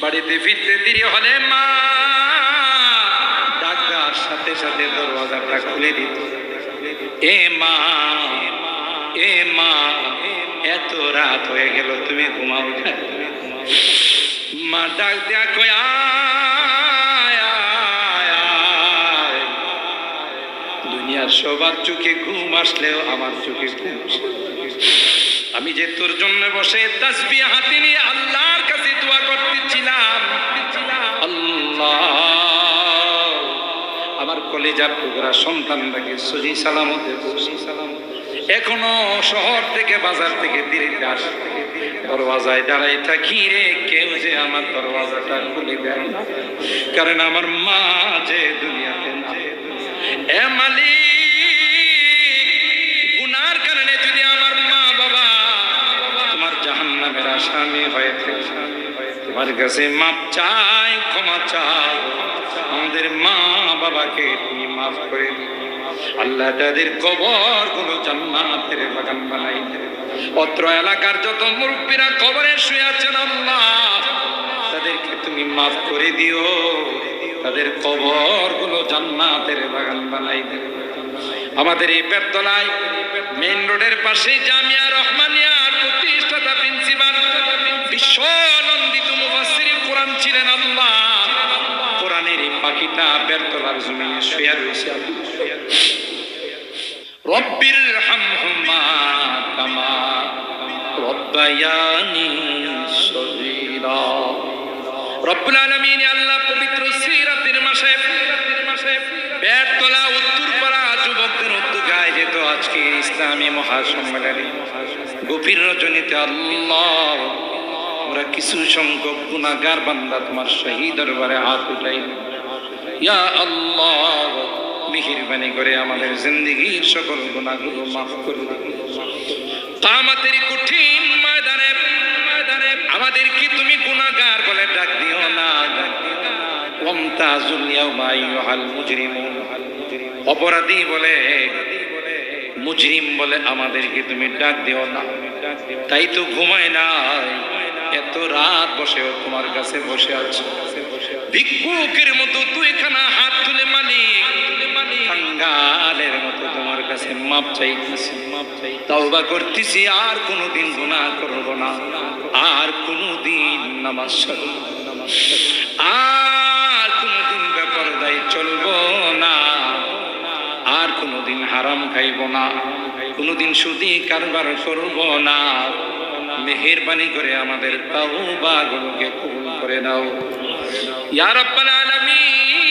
বাড়িতে ফিরতে দেরি হলে মা ডাক দেওয়ার সাথে সাথে দরওয়াজাটা খুলে দিত এ মা এ মা, এত রাত হয়ে গেল, তুমি ঘুমাও। মা ডাক আয়। দুনিয়ার সবার চোখে ঘুম আসলেও আমার চোখে ঘুম। আমি যে তোর জন্য বসে তাসবি হাতে নিয়ে আল্লাহর কাছে দোয়া করতেছিলাম আল্লাহ। আমার কলেজার টুকরা সন্তানটাকে সহি সালামতে সহি সালামত এখনও শহর থেকে বাজার থেকে দিল্লিতে আসে। দরওয়াজায় দাঁড়াই থাকি রে, কেউ যে আমার দরওয়াজাটা খুলে দেয় কারণ আমার মা যে দুনিয়াতে আসামি হয়ে তোমার কাছে মাপ চাই, ক্ষমা চাই। আমাদের মা বাবাকে তুমি মাফ করে আল্লাহ তাদের কবরগুলো জান্নাতের বাগান বানাই অত্র এলাকার যত মুরব্বীরা কবরে শুয়ে আছেন আল্লাহ, তাদেরকে তুমি মাফ করে দিও। তাদের কবরগুলো জান্নাতের বাগান বানাই আমাদের এই পেটতলায় মেইন রোডের পাশে জামিয়া রহমানিয়ার পাখিটা বেরতলার জমিনে শুয়ে রব্বির হামহুমা কামা রব্বায়ানি সগীরা। রব্বুল আলামিন আল্লাহ পবিত্র সিরাতের মাসে বেরতলা উত্তরপাড়া যুবকদের উদ্যোগে আয়োজিত আজকে ইসলামী মহাসম্মেলনে গভীর রজনীতে আল্লাহ আমরা কিছু সংখ্যক গুণাগার বান্দা তোমার শহীদ দরবারে হাত উঠাই ইয়া আল্লাহ, মেহেরবানি করে আমাদের জিন্দগির সকল গুণাগুলো মাফ করে দিন। কামাতের কঠিন ময়দানে ময়দানে আমাদেরকে তুমি গুণাগার বলে ডাক দিও না ওয়ামতাজুল ইয়াউমা আইয়ুহাল মুজরিমুন। অপরাধী বলে, মুজরিম বলে আমাদেরকে তুমি ডাক দিও না। তাই তো ঘুমায় না এত রাত বসেও তোমার কাছে বসে আছো। ভিক্ষুকের মতো তুই খানা হাত তুলে মালিক কাঙ্গালের মতো তোমার কাছে মাপ চাইতেছি। মাপ চাই তাওবা করতেছি, আর কোনোদিন গুনাহ করব না। আর কোনোদিন নামাজ ছাড়ব। আর কোনোদিন ব্যাপার দায়ী চলবো না। আর কোনোদিন হারাম খাইব না। কোনোদিন সুদি কারবার করব না। মেহেরবানি করে আমাদের তাওবাগুলোকে কবুল করে নাও। ইয়া রাব্বাল আলামিন।